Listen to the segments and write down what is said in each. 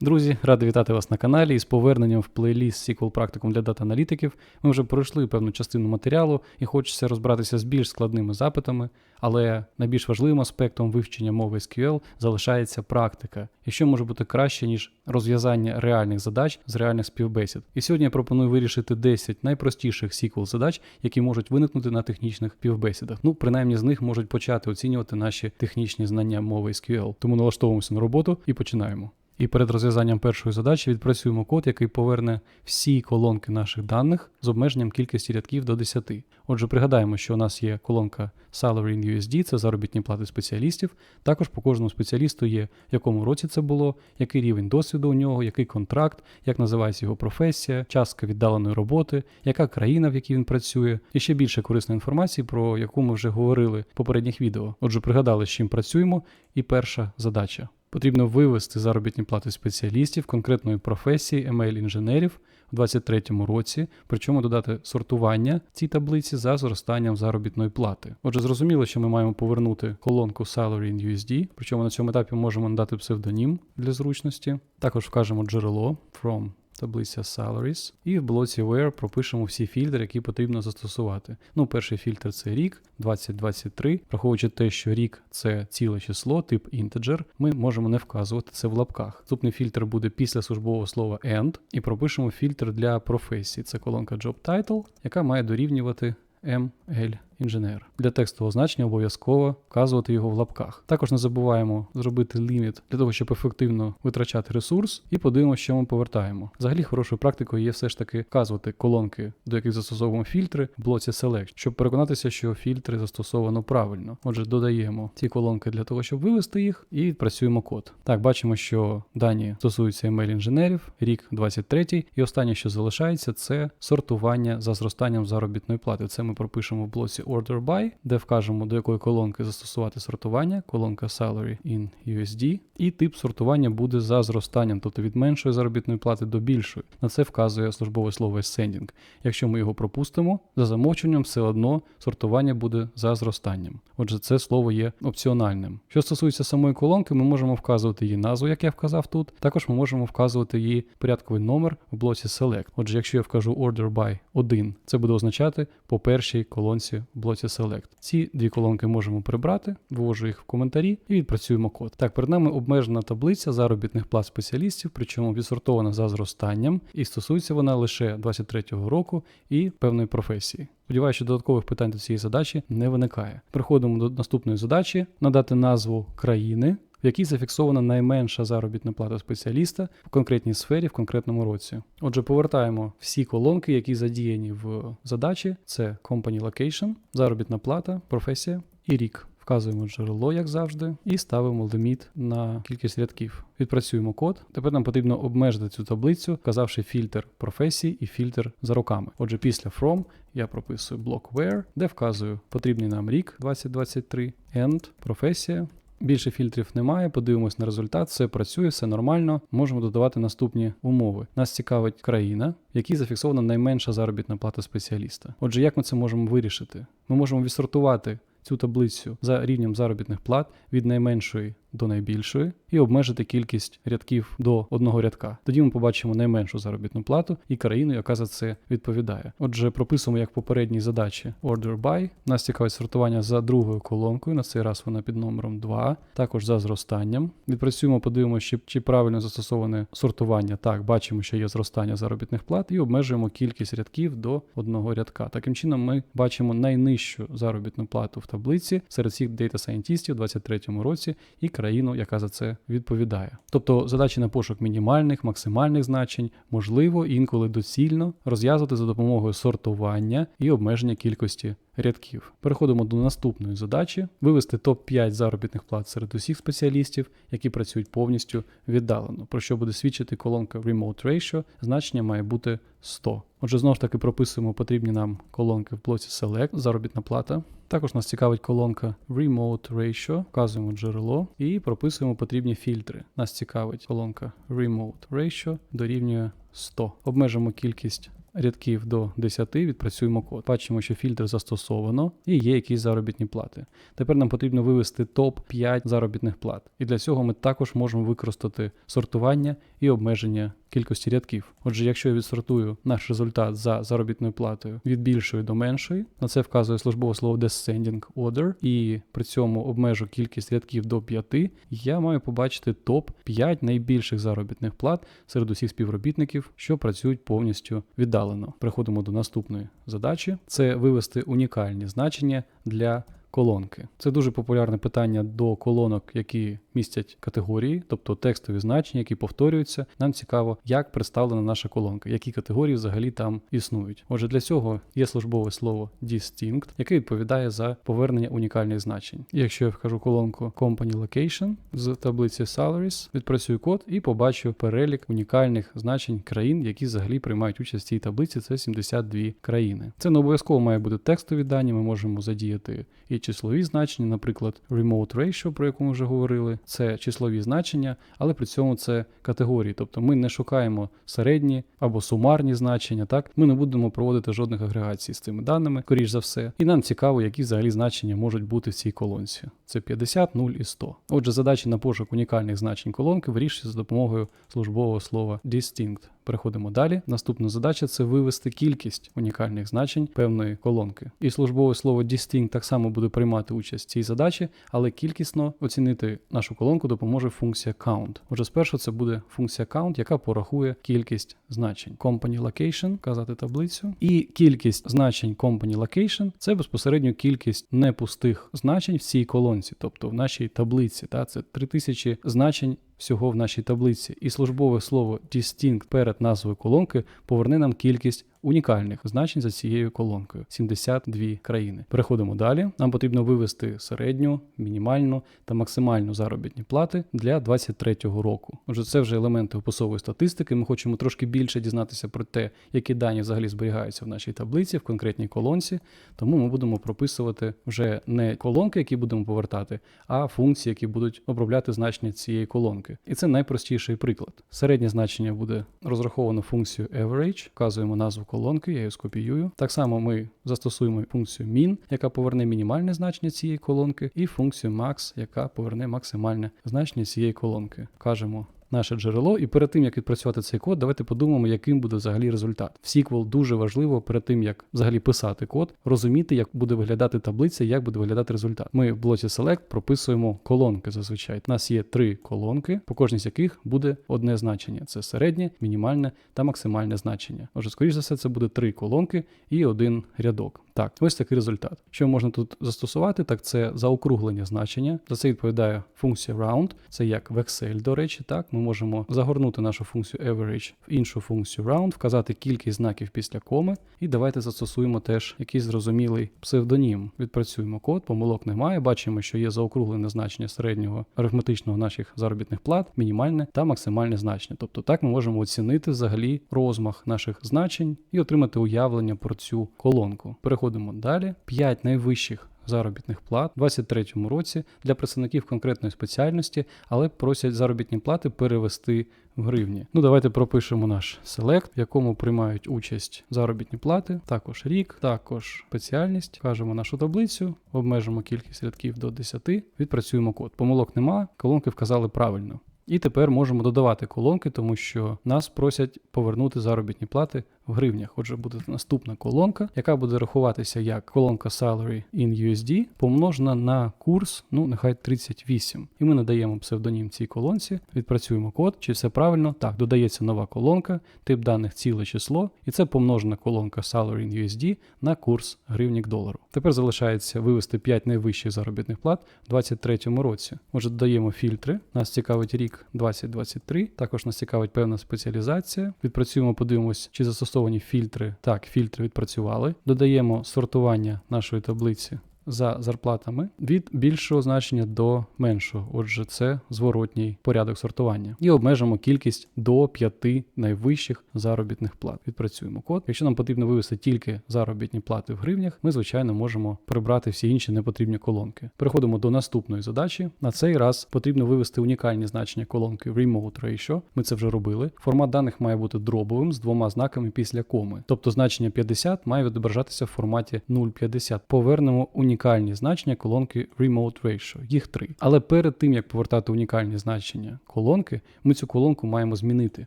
Друзі, радий вітати вас на каналі і з поверненням в плейліст SQL практикум для дата-аналітиків. Ми вже пройшли певну частину матеріалу і хочеться розбиратися з більш складними запитами, але найбільш важливим аспектом вивчення мови SQL залишається практика, і що може бути краще, ніж розв'язання реальних задач з реальних співбесід. І сьогодні я пропоную вирішити 10 найпростіших SQL задач, які можуть виникнути на технічних співбесідах. Ну, принаймні з них можуть почати оцінювати наші технічні знання мови SQL. Тому налаштовуємося на роботу і починаємо. І перед розв'язанням першої задачі відпрацюємо код, який поверне всі колонки наших даних з обмеженням кількості рядків до 10. Отже, пригадаємо, що у нас є колонка Salary in USD, це заробітні плати спеціалістів. Також по кожному спеціалісту є, в якому році це було, який рівень досвіду у нього, який контракт, як називається його професія, частка віддаленої роботи, яка країна, в якій він працює, і ще більше корисної інформації, про яку ми вже говорили в попередніх відео. Отже, пригадали, з чим працюємо, і перша задача. Потрібно вивести заробітні плати спеціалістів конкретної професії ML-інженерів у 2023 році, причому додати сортування цій таблиці за зростанням заробітної плати. Отже, зрозуміло, що ми маємо повернути колонку Salary in USD, причому на цьому етапі можемо надати псевдонім для зручності. Також вкажемо джерело from таблиця Salaries, і в блоці Where пропишемо всі фільтри, які потрібно застосувати. Ну, перший фільтр це рік 2023. Враховуючи те, що рік це ціле число, тип integer, ми можемо не вказувати це в лапках. Наступний фільтр буде після службового слова end, і пропишемо фільтр для професії. Це колонка Job Title, яка має дорівнювати ML інженер. Для текстового значення обов'язково вказувати його в лапках. Також не забуваємо зробити ліміт для того, щоб ефективно витрачати ресурс, і подивимося, що ми повертаємо. Взагалі, хорошою практикою є все ж таки вказувати колонки, до яких застосовуємо фільтри в блоці Select, щоб переконатися, що фільтри застосовано правильно. Отже, додаємо ці колонки для того, щоб вивести їх, і відпрацюємо код. Так, бачимо, що дані стосуються email інженерів, рік 23, і останнє, що залишається, це сортування за зростанням заробітної плати. Це ми пропишемо в блоці Order By, де вкажемо, до якої колонки застосувати сортування, колонка Salary in USD, і тип сортування буде за зростанням, тобто від меншої заробітної плати до більшої. На це вказує службове слово Ascending. Якщо ми його пропустимо, за замовченням все одно сортування буде за зростанням. Отже, це слово є опціональним. Що стосується самої колонки, ми можемо вказувати її назву, як я вказав тут. Також ми можемо вказувати її порядковий номер в блоці Select. Отже, якщо я вкажу Order by 1, це буде означати по першій колонці блоці Select. Ці дві колонки можемо прибрати, вивожу їх в коментарі і відпрацюємо код. Так, перед нами обмежена таблиця заробітних плат спеціалістів, причому відсортована за зростанням, і стосується вона лише 23-го року і певної професії. Сподіваюся, що додаткових питань до цієї задачі не виникає. Переходимо до наступної задачі: надати назву країни. В якій зафіксована найменша заробітна плата спеціаліста в конкретній сфері в конкретному році. Отже, повертаємо всі колонки, які задіяні в задачі: це Company Location, заробітна плата, професія і рік. Вказуємо джерело, як завжди, і ставимо ліміт на кількість рядків. Відпрацюємо код. Тепер нам потрібно обмежити цю таблицю, вказавши фільтр професій і фільтр за роками. Отже, після from я прописую блок where, де вказую потрібний нам рік 2023, end, професія. Більше фільтрів немає, подивимось на результат, все працює, все нормально. Можемо додавати наступні умови. Нас цікавить країна, в якій зафіксована найменша заробітна плата спеціаліста. Отже, як ми це можемо вирішити? Ми можемо відсортувати цю таблицю за рівнем заробітних плат від найменшої до найбільшої і обмежити кількість рядків до одного рядка. Тоді ми побачимо найменшу заробітну плату і країну, яка за це відповідає. Отже, прописуємо як попередній задачі Order by. Нас цікавить сортування за другою колонкою. На цей раз вона під номером 2, також за зростанням. Відпрацюємо, подивимося, чи правильно застосоване сортування. Так, бачимо, що є зростання заробітних плат, і обмежуємо кількість рядків до одного рядка. Таким чином, ми бачимо найнижчу заробітну плату в таблиці серед всіх дейта-сайентістів у 2023 році і країну, яка за це відповідає. Тобто задачі на пошук мінімальних, максимальних значень можливо інколи доцільно розв'язувати за допомогою сортування і обмеження кількості рядків. Переходимо до наступної задачі: вивести топ-5 заробітних плат серед усіх спеціалістів, які працюють повністю віддалено, про що буде свідчити колонка Remote Ratio, значення має бути 100. Отже, знову ж таки прописуємо потрібні нам колонки в блоці Select, заробітна плата. Також нас цікавить колонка Remote Ratio, вказуємо джерело і прописуємо потрібні фільтри. Нас цікавить колонка Remote Ratio дорівнює 100. Обмежимо кількість рядків до 10 відпрацюємо код. Бачимо, що фільтр застосовано і є якісь заробітні плати. Тепер нам потрібно вивести топ 5 заробітних плат. І для цього ми також можемо використати сортування і обмеження кількості рядків. Отже, якщо я відсортую наш результат за заробітною платою від більшої до меншої, на це вказує службове слово descending order, і при цьому обмежу кількість рядків до 5, я маю побачити топ 5 найбільших заробітних плат серед усіх співробітників, що працюють повністю віддалено. Переходимо до наступної задачі: це вивести унікальні значення для колонки. Це дуже популярне питання до колонок, які містять категорії, тобто текстові значення, які повторюються. Нам цікаво, як представлена наша колонка, які категорії взагалі там існують. Отже, для цього є службове слово distinct, яке відповідає за повернення унікальних значень. Якщо я вкажу колонку Company Location з таблиці Salaries, відпрацюю код і побачу перелік унікальних значень країн, які взагалі приймають участь в цій таблиці. Це 72 країни. Це не обов'язково має бути текстові дані. Ми можемо задіяти і числові значення, наприклад, remote ratio, про яку ми вже говорили, це числові значення, але при цьому це категорії. Тобто ми не шукаємо середні або сумарні значення. Так, ми не будемо проводити жодних агрегацій з цими даними, скоріш за все. І нам цікаво, які взагалі значення можуть бути в цій колонці. Це 50, 0 і 100. Отже, задачі на пошук унікальних значень колонки вирішуються за допомогою службового слова distinct. Переходимо далі. Наступна задача це вивести кількість унікальних значень певної колонки. І службове слово distinct так само буде приймати участь в цій задачі, але кількісно оцінити нашу колонку допоможе функція count. Отже, спершу це буде функція count, яка порахує кількість значень. Company location, казати таблицю. І кількість значень company location це безпосередньо кількість непустих значень в цій колонці, тобто в нашій таблиці. Та Це 3000 значень всього в нашій таблиці, і службове слово distinct перед назвою колонки поверне нам кількість унікальних значень за цією колонкою 72 країни. Переходимо далі. Нам потрібно вивести середню, мінімальну та максимальну заробітні плати для 2023 року. Отже, це вже елементи описової статистики. Ми хочемо трошки більше дізнатися про те, які дані взагалі зберігаються в нашій таблиці в конкретній колонці. Тому ми будемо прописувати вже не колонки, які будемо повертати, а функції, які будуть обробляти значення цієї колонки. І це найпростіший приклад. Середнє значення буде розраховано функцією average, вказуємо назву колонки, я її скопіюю. Так само ми застосуємо функцію min, яка поверне мінімальне значення цієї колонки, і функцію max, яка поверне максимальне значення цієї колонки. Кажемо наше джерело, і перед тим як відпрацювати цей код, давайте подумаємо, яким буде взагалі результат. В SQL дуже важливо перед тим, як взагалі писати код, розуміти, як буде виглядати таблиця, як буде виглядати результат. Ми в блоці Select прописуємо колонки зазвичай. У нас є три колонки, по кожній з яких буде одне значення: це середнє, мінімальне та максимальне значення. Отже, скоріш за все, це буде три колонки і один рядок. Так, ось такий результат. Що можна тут застосувати, так це заокруглення значення. За це відповідає функція round, це як в Excel, до речі, так. Ми можемо загорнути нашу функцію average в іншу функцію round, вказати кількість знаків після коми, і давайте застосуємо теж якийсь зрозумілий псевдонім. Відпрацюємо код, помилок немає. Бачимо, що є заокруглене значення середнього арифметичного наших заробітних плат, мінімальне та максимальне значення. Тобто так ми можемо оцінити взагалі розмах наших значень і отримати уявлення про цю колонку. Переходимо далі. 5 найвищих заробітних плат у 2023 році для представників конкретної спеціальності, але просять заробітні плати перевести в гривні. Ну, давайте пропишемо наш селект, в якому приймають участь заробітні плати, також рік, також спеціальність. Кажемо нашу таблицю, обмежимо кількість рядків до 10, відпрацюємо код. Помилок нема, колонки вказали правильно. І тепер можемо додавати колонки, тому що нас просять повернути заробітні плати в гривнях. Отже, буде наступна колонка, яка буде рахуватися як колонка Salary in USD, помножена на курс, ну нехай 38. І ми надаємо псевдонім цій колонці, відпрацюємо код, чи все правильно. Так, додається нова колонка, тип даних ціле число, і це помножена колонка Salary in USD на курс гривнік долару. Тепер залишається вивести 5 найвищих заробітних плат у 2023 році. Отже, додаємо фільтри. Нас цікавить рік 2023. Також нас цікавить певна спеціалізація. Відпрацюємо, подивимось, чи застосовуємо застосовані фільтри. Так, фільтри відпрацювали. Додаємо сортування нашої таблиці за зарплатами від більшого значення до меншого. Отже, це зворотній порядок сортування. І обмежимо кількість до 5 найвищих заробітних плат. Відпрацюємо код. Якщо нам потрібно вивести тільки заробітні плати в гривнях, ми звичайно можемо прибрати всі інші непотрібні колонки. Переходимо до наступної задачі. На цей раз потрібно вивести унікальні значення колонки Remote Ratio. Ми це вже робили. Формат даних має бути дробовим з двома знаками після коми. Тобто значення 50 має відображатися в форматі 0,50. Повернемо унікальні значення колонки Remote Ratio. Їх три. Але перед тим як повертати унікальні значення колонки, ми цю колонку маємо змінити,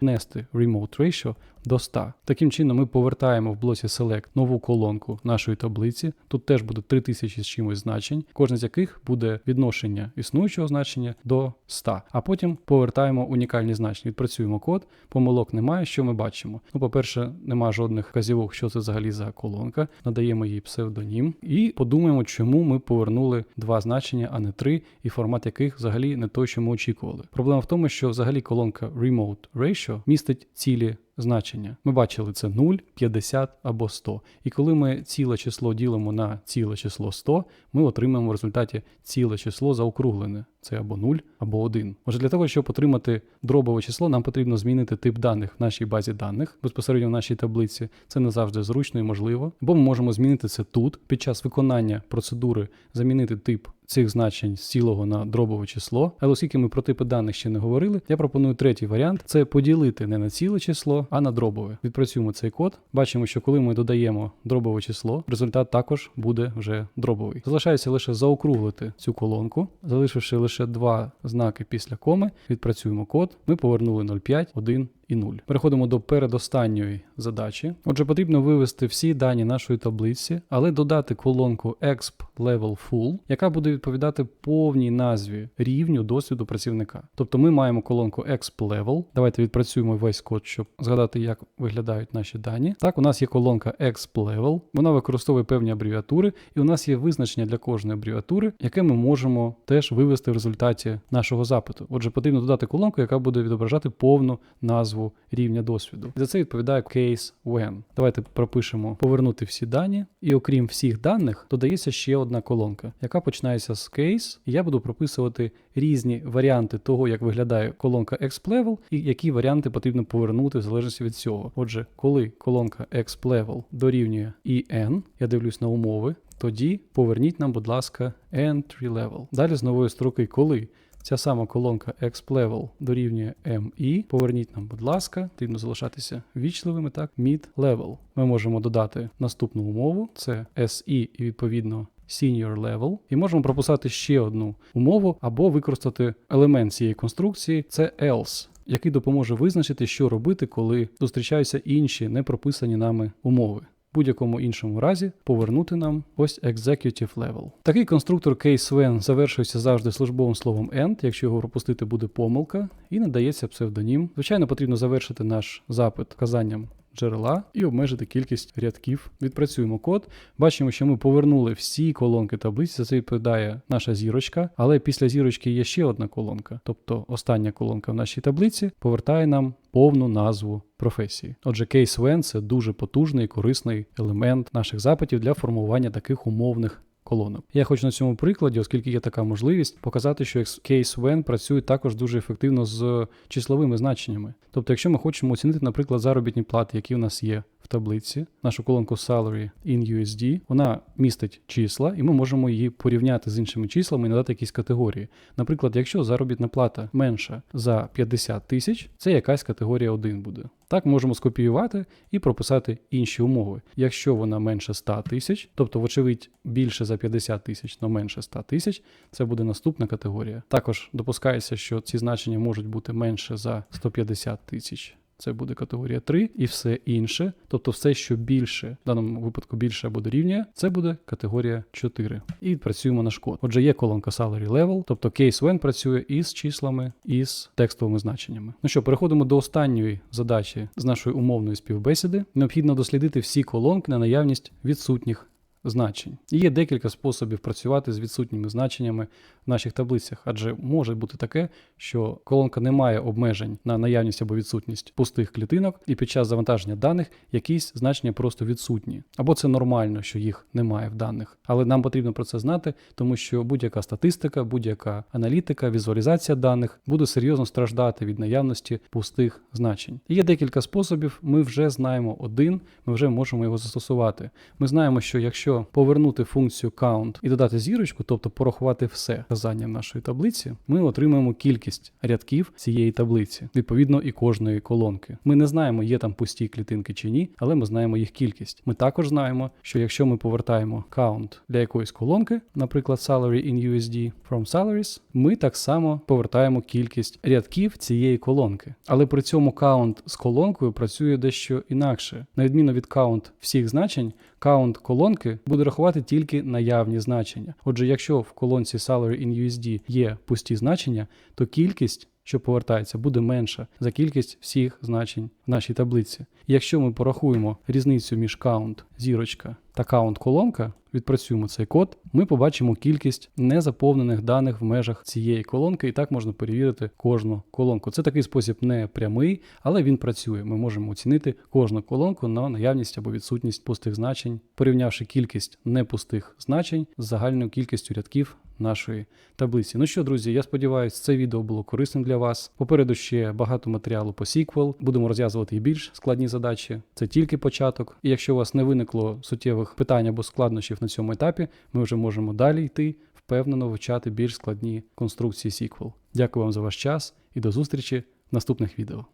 внести Remote Ratio до 100. Таким чином, ми повертаємо в блоці Select нову колонку нашої таблиці. Тут теж буде 3000 з чимось значень, кожне з яких буде відношення існуючого значення до 100. А потім повертаємо унікальні значення. Відпрацюємо код, помилок немає. Що ми бачимо? Ну, по-перше, немає жодних вказівок, що це взагалі за колонка. Надаємо їй псевдонім і подумаємо, чому ми повернули два значення, а не три, і формат яких взагалі не той, що ми очікували. Проблема в тому, що взагалі колонка Remote Ratio містить цілі значення. Ми бачили це 0, 50 або 100. І коли ми ціле число ділимо на ціле число 100, ми отримаємо в результаті ціле число заокруглене. Це або 0, або 1. Отже, для того, щоб отримати дробове число, нам потрібно змінити тип даних в нашій базі даних безпосередньо в нашій таблиці. Це не завжди зручно і можливо. Бо ми можемо змінити це тут під час виконання процедури замінити тип цих значень з цілого на дробове число. Але оскільки ми про типи даних ще не говорили, я пропоную третій варіант: це поділити не на ціле число, а на дробове. Відпрацюємо цей код. Бачимо, що коли ми додаємо дробове число, результат також буде вже дробовий. Залишається лише заокруглити цю колонку, залишивши лише два знаки після коми. Відпрацюємо код. Ми повернули 0,5, 1 і 0. Переходимо до передостанньої задачі. Отже, потрібно вивести всі дані нашої таблиці, але додати колонку exp level full, яка буде відповідати повній назві рівню досвіду працівника. Тобто ми маємо колонку exp level. Давайте відпрацюємо весь код, щоб згадати, як виглядають наші дані. Так, у нас є колонка exp level, вона використовує певні абревіатури, і у нас є визначення для кожної абревіатури, яке ми можемо теж вивести в результаті нашого запиту. Отже, потрібно додати колонку, яка буде відображати повну назву назву рівня досвіду. За це відповідає case when. Давайте пропишемо повернути всі дані, і окрім всіх даних, додається ще одна колонка, яка починається з case, і я буду прописувати різні варіанти того, як виглядає колонка exp-level, і які варіанти потрібно повернути в залежності від цього. Отже, коли колонка exp-level дорівнює en, я дивлюсь на умови. Тоді поверніть нам, будь ласка, entry level. Далі з нової строки, коли Ця сама колонка exp-level дорівнює ME. Поверніть нам, будь ласка, потрібно залишатися вічливими, так, mid-level. Ми можемо додати наступну умову: це SE і відповідно. Senior level, і можемо прописати ще одну умову або використати елемент цієї конструкції, це else, який допоможе визначити, що робити, коли зустрічаються інші не прописані нами умови будь-якому іншому разі повернути нам ось executive level. Такий конструктор case-when завершується завжди службовим словом end, якщо його пропустити буде помилка, і надається псевдонім. Звичайно, потрібно завершити наш запит вказанням джерела і обмежити кількість рядків. Відпрацюємо код. Бачимо, що ми повернули всі колонки таблиці, за це відповідає наша зірочка, але після зірочки є ще одна колонка, тобто остання колонка в нашій таблиці повертає нам повну назву професії. Отже, кейс Вен – це дуже потужний і корисний елемент наших запитів для формування таких умовних колонок. Я хочу на цьому прикладі, оскільки є така можливість, показати, що case when працює також дуже ефективно з числовими значеннями. Тобто, якщо ми хочемо оцінити, наприклад, заробітні плати, які в нас є в таблиці, нашу колонку Salary in USD, вона містить числа, і ми можемо її порівняти з іншими числами і надати якісь категорії. Наприклад, якщо заробітна плата менша за 50 тисяч, це якась категорія 1 буде. Так можемо скопіювати і прописати інші умови. Якщо вона менше 100 тисяч, тобто, вочевидь, більше за 50 тисяч, але менше 100 тисяч, це буде наступна категорія. Також допускається, що ці значення можуть бути менше за 150 тисяч. Це буде категорія 3 і все інше, тобто все, що більше, в даному випадку більше або дорівнює, це буде категорія 4. І працюємо на код. Отже, є колонка Salary Level, тобто case when працює із числами, і з текстовими значеннями. Ну що, переходимо до останньої задачі з нашої умовної співбесіди. Необхідно дослідити всі колонки на наявність відсутніх значень. І є декілька способів працювати з відсутніми значеннями в наших таблицях, адже може бути таке, що колонка не має обмежень на наявність або відсутність пустих клітинок, і під час завантаження даних якісь значення просто відсутні. Або це нормально, що їх немає в даних. Але нам потрібно про це знати, тому що будь-яка статистика, будь-яка аналітика, візуалізація даних буде серйозно страждати від наявності пустих значень. Є декілька способів. Ми вже знаємо один, ми вже можемо його застосувати. Ми знаємо, що якщо повернути функцію count і додати зірочку, тобто порахувати все вказання нашої таблиці, ми отримаємо кількість рядків цієї таблиці, відповідно і кожної колонки. Ми не знаємо, є там пусті клітинки чи ні, але ми знаємо їх кількість. Ми також знаємо, що якщо ми повертаємо count для якоїсь колонки, наприклад, salary in USD from salaries, ми так само повертаємо кількість рядків цієї колонки. Але при цьому count з колонкою працює дещо інакше. На відміну від count всіх значень, count колонки буде рахувати тільки наявні значення. Отже, якщо в колонці salary in USD є пусті значення, то кількість що повертається, буде менша за кількість всіх значень в нашій таблиці. Якщо ми порахуємо різницю між count, зірочка та count колонка, відпрацюємо цей код, ми побачимо кількість незаповнених даних в межах цієї колонки, і так можна перевірити кожну колонку. Це такий спосіб не прямий, але він працює. Ми можемо оцінити кожну колонку на наявність або відсутність пустих значень, порівнявши кількість непустих значень з загальною кількістю рядків нашої таблиці. Ну що, друзі, я сподіваюся, це відео було корисним для вас. Попереду ще багато матеріалу по SQL. Будемо розв'язувати і більш складні задачі. Це тільки початок. І якщо у вас не виникло суттєвих питань або складнощів на цьому етапі, ми вже можемо далі йти, впевнено вивчати більш складні конструкції SQL. Дякую вам за ваш час і до зустрічі в наступних відео.